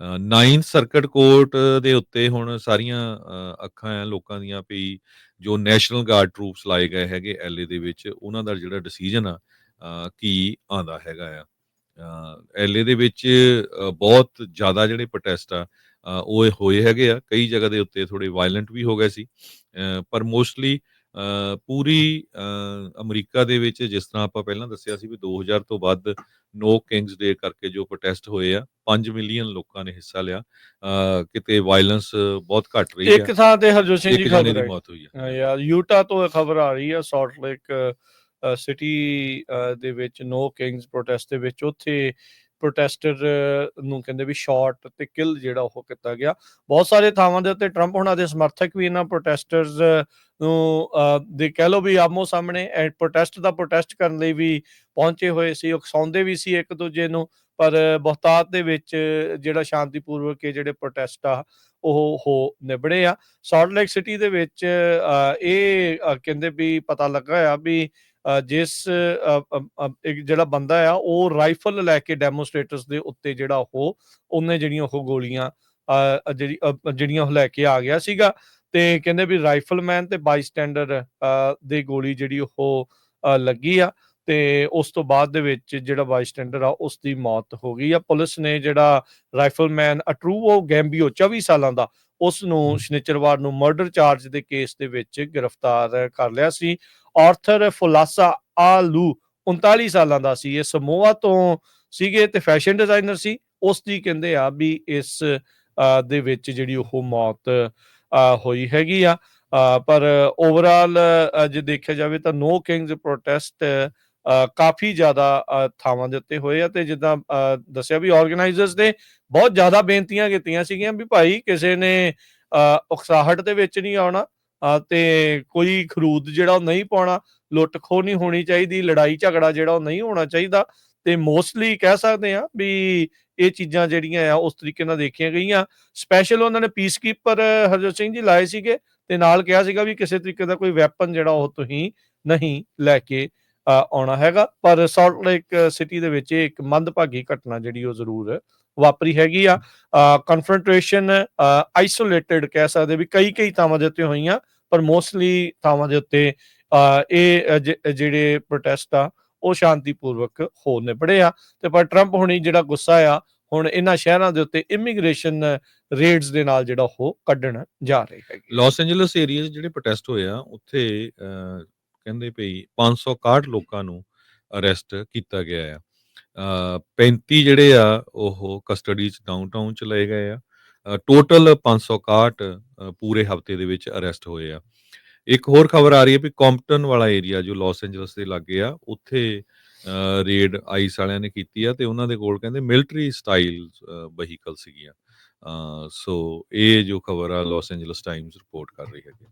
Ninth circuit court ਦੇ ਉੱਤੇ ਹੁਣ ਸਾਰੀਆਂ ਅੱਖਾਂ ਆ ਲੋਕਾਂ ਦੀਆਂ ਵੀ ਜੋ ਨੈਸ਼ਨਲ ਗਾਰਡ ਟਰੂਪਸ ਲਾਏ ਗਏ ਹੈਗੇ ਐਲਏ ਦੇ ਵਿੱਚ, ਉਹਨਾਂ ਦਾ ਜਿਹੜਾ ਡਿਸੀਜਨ ਆ ਕੀ ਆਂਦਾ ਹੈਗਾ ਆ। ਐਲਏ ਦੇ ਵਿੱਚ ਬਹੁਤ ਜ਼ਿਆਦਾ ਜਿਹੜੇ ਪ੍ਰੋਟੈਸਟ ਆ ਉਹ ਹੋਏ ਹੈਗੇ ਆ। ਕਈ ਜਗ੍ਹਾ ਦੇ ਉੱਤੇ ਥੋੜੇ ਵਾਇਲੈਂਟ ਵੀ ਹੋ ਗਏ ਸੀ। ਪਰ ਮੋਸਟਲੀ ਪੂਰੀ ਅਮਰੀਕਾ ਦੇ ਵਿੱਚ ਜਿਸ ਤਰ੍ਹਾਂ ਆਪਾਂ ਪਹਿਲਾਂ ਦੱਸਿਆ ਸੀ ਵੀ 2000 ਤੋਂ ਵੱਧ ਨੋ ਕਿੰਗਸ ਡੇ ਕਰਕੇ ਜੋ ਪ੍ਰੋਟੈਸਟ ਹੋਏ ਆ 5 ਮਿਲੀਅਨ ਲੋਕਾਂ ਨੇ ਹਿੱਸਾ ਲਿਆ। ਕਿਤੇ ਵਾਇਲੈਂਸ ਬਹੁਤ ਘਟ ਰਹੀ ਇੱਕ ਹੈ ਥਾਂ ਤੇ ਹਰਜੋਤ ਸਿੰਘ ਇੱਕ ਜੀ ਖਬਰ ਮੌਤ ਹੋਈ ਹੈ ਯਾਰ ਯੂਟਾ ਤੋਂ ਖਬਰ ਆ ਰਹੀ ਹੈ ਸਾਲਟ ਲੇਕ ਸਿਟੀ ਦੇ ਵਿੱਚ ਨੋ ਕਿੰਗਸ ਪ੍ਰੋਟੈਸਟ ਦੇ ਵਿੱਚ। ਉੱਥੇ ਪ੍ਰੋਟੈਸਟਰ ਨੂੰ ਕਹਿੰਦੇ ਵੀ ਸ਼ਾਟ ਤੇ ਕਿਲ ਜਿਹੜਾ ਉਹ ਕੀਤਾ ਗਿਆ। ਬਹੁਤ ਸਾਰੇ ਥਾਵਾਂ ਦੇ ਉੱਤੇ ਟਰੰਪ ਹੁਣਾਂ ਦੇ ਸਮਰਥਕ ਵੀ ਇਹਨਾਂ ਪ੍ਰੋਟੈਸਟਰਸ ਨੂੰ ਦੇ ਕਹਿ ਲੋ ਵੀ ਆਮੋ ਸਾਹਮਣੇ ਪ੍ਰੋਟੈਸਟ ਦਾ ਪ੍ਰੋਟੈਸਟ ਕਰਨ ਲਈ ਵੀ ਪਹੁੰਚੇ ਹੋਏ ਸੀ ਉਕਸਾਉਂਦੇ ਵੀ ਸੀ ਇੱਕ ਦੂਜੇ ਨੂੰ, ਪਰ ਬਹੁਤਾਤ ਦੇ ਵਿੱਚ ਜਿਹੜਾ ਸ਼ਾਂਤੀਪੂਰਵਕ ਇਹ ਜਿਹੜੇ ਪ੍ਰੋਟੈਸਟ ਆ, ਉਹ ਹੋ ਨਿਬੜੇ ਆ। ਸਾਲਟ ਲੇਕ ਸਿਟੀ ਦੇ ਵਿੱਚ ਇਹ ਕਹਿੰਦੇ ਵੀ ਪਤਾ ਲੱਗਾ ਆ ਵੀ ਜਿਸ ਜਿਹੜਾ ਬੰਦਾ ਆ ਉਹ ਰਾਈਫਲ ਲੈ ਕੇ ਡੈਮੋਸਟ੍ਰੇਟਰਸ ਦੇ ਉੱਤੇ ਜਿਹੜਾ ਉਹ ਉਹਨੇ ਜਿਹੜੀਆਂ ਉਹ ਗੋਲੀਆਂ ਜਿਹੜੀ ਜਿਹੜੀਆਂ ਉਹ ਲੈ ਕੇ ਆ ਗਿਆ ਸੀਗਾ ਤੇ ਕਹਿੰਦੇ ਵੀ ਰਾਈਫਲਮੈਨ ਤੇ ਬਾਈਸਟੈਂਡਰ ਦੇ ਗੋਲੀ ਜਿਹੜੀ ਉਹ ਲੱਗੀ ਆ ਤੇ ਉਸ ਤੋਂ ਬਾਅਦ ਦੇ ਵਿੱਚ ਜਿਹੜਾ ਬਾਈਸਟੈਂਡਰ ਆ ਉਸ ਦੀ ਮੌਤ ਹੋ ਗਈ ਆ। ਪੁਲਿਸ ਨੇ ਜਿਹੜਾ ਰਾਈਫਲਮੈਨ ਅਟਰੂਵੋ ਗੈਂਬੀਓ 24 ਸਾਲਾਂ ਦਾ ਉਸ ਨੂੰ ਸ਼ਨੀਚਰਵਾਰ ਨੂੰ ਮਰਡਰ ਚਾਰਜ ਦੇ ਕੇਸ ਦੇ ਵਿੱਚ ਗ੍ਰਿਫਤਾਰ ਕਰ ਲਿਆ ਸੀ। ਆਰਥਰ ਫੁਲਾਸਾ ਆਲੂ 39 ਸਾਲਾਂ ਦਾ ਸੀ। ਇਹ ਸਮੋਆ ਤੋਂ ਸੀਗੇ ਤੇ ਫੈਸ਼ਨ ਡਿਜ਼ਾਈਨਰ ਸੀ। ਉਸ ਦੀ ਕਹਿੰਦੇ ਆ ਵੀ ਇਸ ਦੇ ਵਿੱਚ ਜਿਹੜੀ ਉਹ ਮੌਤ ਹੋਈ ਹੈਗੀ ਆ। ਪਰ ਓਵਰਆਲ ਜੇ ਦੇਖਿਆ ਜਾਵੇ ਤਾਂ ਨੋ ਕਿੰਗਸ ਪ੍ਰੋਟੈਸਟ ਕਾਫੀ ਜ਼ਿਆਦਾ ਥਾਵਾਂ ਦੇ ਉੱਤੇ ਹੋਏ ਆ ਤੇ ਜਿੱਦਾਂ ਦੱਸਿਆ ਵੀ ਆਰਗੇਨਾਈਜ਼ਰਸ ਨੇ ਬਹੁਤ ਜ਼ਿਆਦਾ ਬੇਨਤੀਆਂ ਕੀਤੀਆਂ ਸੀਗੀਆਂ ਵੀ ਭਾਈ ਕਿਸੇ ਨੇ ਅ, ਉਕਸਾਹਟ ਦੇ ਵਿੱਚ ਨਹੀਂ ਆਉਣਾ। ਤੇ ਕੋਈ ਖਰੂਦ ਜਿਹੜਾ ਉਹ ਨਹੀਂ ਪਾਉਣਾ ਲੁੱਟ ਖੋਹ ਨਹੀਂ ਹੋਣੀ ਚਾਹੀਦੀ ਲੜਾਈ ਝਗੜਾ ਜਿਹੜਾ ਉਹ ਨਹੀਂ ਹੋਣਾ ਚਾਹੀਦਾ ਤੇ ਮੋਸਟਲੀ ਕਹਿ ਸਕਦੇ ਆ ਵੀ ਇਹ ਚੀਜ਼ਾਂ ਜਿਹੜੀਆਂ ਆ ਉਸ ਤਰੀਕੇ ਨਾਲ ਦੇਖੀਆਂ ਗਈਆਂ। ਸਪੈਸ਼ਲ ਉਹਨਾਂ ਨੇ ਪੀਸਕੀਪਰ ਹਰਜੋਤ ਸਿੰਘ ਜੀ ਲਾਏ ਸੀਗੇ ਤੇ ਨਾਲ ਕਿਹਾ ਸੀਗਾ ਵੀ ਕਿਸੇ ਤਰੀਕੇ ਦਾ ਕੋਈ ਵੈਪਨ ਜਿਹੜਾ ਉਹ ਤੁਸੀਂ ਨਹੀਂ ਲੈ ਕੇ ਅ, ਆਉਣਾ ਹੈਗਾ। ਪਰ ਸਾਲਟ ਲੇਕ ਸਿਟੀ ਦੇ ਵਿੱਚ ਇਹ ਇੱਕ ਮੰਦਭਾਗੀ ਘਟਨਾ ਜਿਹੜੀ ਉਹ ਜ਼ਰੂਰ ਵਾਪਰੀ ਹੈਗੀ ਆ। ਕਨਫਰੰਟੇਸ਼ਨ ਆਈਸੋਲੇਟਡ ਕਹਿ ਸਕਦੇ ਵੀ ਕਈ ਕਈ ਥਾਵਾਂ ਦੇ ਉੱਤੇ ਹੋਈਆਂ ਪਰ ਮੋਸਟਲੀ ਥਾਵਾਂ ਦੇ ਉੱਤੇ ਇਹ ਜਿਹੜੇ ਪ੍ਰੋਟੈਸਟ ਆ ਉਹ ਸ਼ਾਂਤੀਪੂਰਵਕ ਹੋ ਨਿਬੜੇ ਆ। ਤੇ ਪਰ ਟਰੰਪ ਹੁਣੀ ਜਿਹੜਾ ਗੁੱਸਾ ਆ ਹੁਣ ਇਹਨਾਂ ਸ਼ਹਿਰਾਂ ਦੇ ਉੱਤੇ ਇਮੀਗ੍ਰੇਸ਼ਨ ਰੇਡਸ ਦੇ ਨਾਲ ਜਿਹੜਾ ਉਹ ਕੱਢਣ ਜਾ ਰਹੇ ਹੈਗੇ। ਲਾਸ ਐਂਜਲਸ ਏਰੀਆ 'ਚ ਜਿਹੜੇ ਪ੍ਰੋਟੈਸਟ ਹੋਏ ਆ ਉੱਥੇ ਅ, ਕਹਿੰਦੇ ਪਈ 561 ਲੋਕਾਂ ਨੂੰ ਅਰੈਸਟ ਕੀਤਾ ਗਿਆ ਆ। 35 ਜਿਹੜੇ ਆ ਉਹ ਕਸਟਡੀ 'ਚ ਡਾਊਨਟਾਊਨ ਚ ਲਏ ਗਏ ਆ। ਟੋਟਲ 561 ਅ, ਪੂਰੇ ਹਫ਼ਤੇ ਦੇ ਵਿੱਚ ਅਰੈਸਟ ਹੋਏ ਆ। ਇੱਕ ਹੋਰ ਖਬਰ ਆ ਰਹੀ ਹੈ ਵੀ ਕੰਪਟਨ ਵਾਲਾ ਏਰੀਆ ਜੋ ਲਾਸ ਐਂਜਲਸ ਦੇ ਲਾਗੇ ਆ ਉੱਥੇ ਰੇਡ ਆਈਸ ਵਾਲਿਆਂ ਨੇ ਕੀਤੀ ਆ ਤੇ ਉਹਨਾਂ ਦੇ ਕੋਲ ਕਹਿੰਦੇ ਮਿਲਟਰੀ ਸਟਾਈਲ ਵਹੀਕਲ ਸੀਗੀਆਂ। ਸੋ ਇਹ ਜੋ ਖਬਰ ਆ ਲਾਸ ਐਂਜਲਸ ਟਾਈਮਸ ਰਿਪੋਰਟ ਕਰ ਰਹੀ ਹੈਗੀ।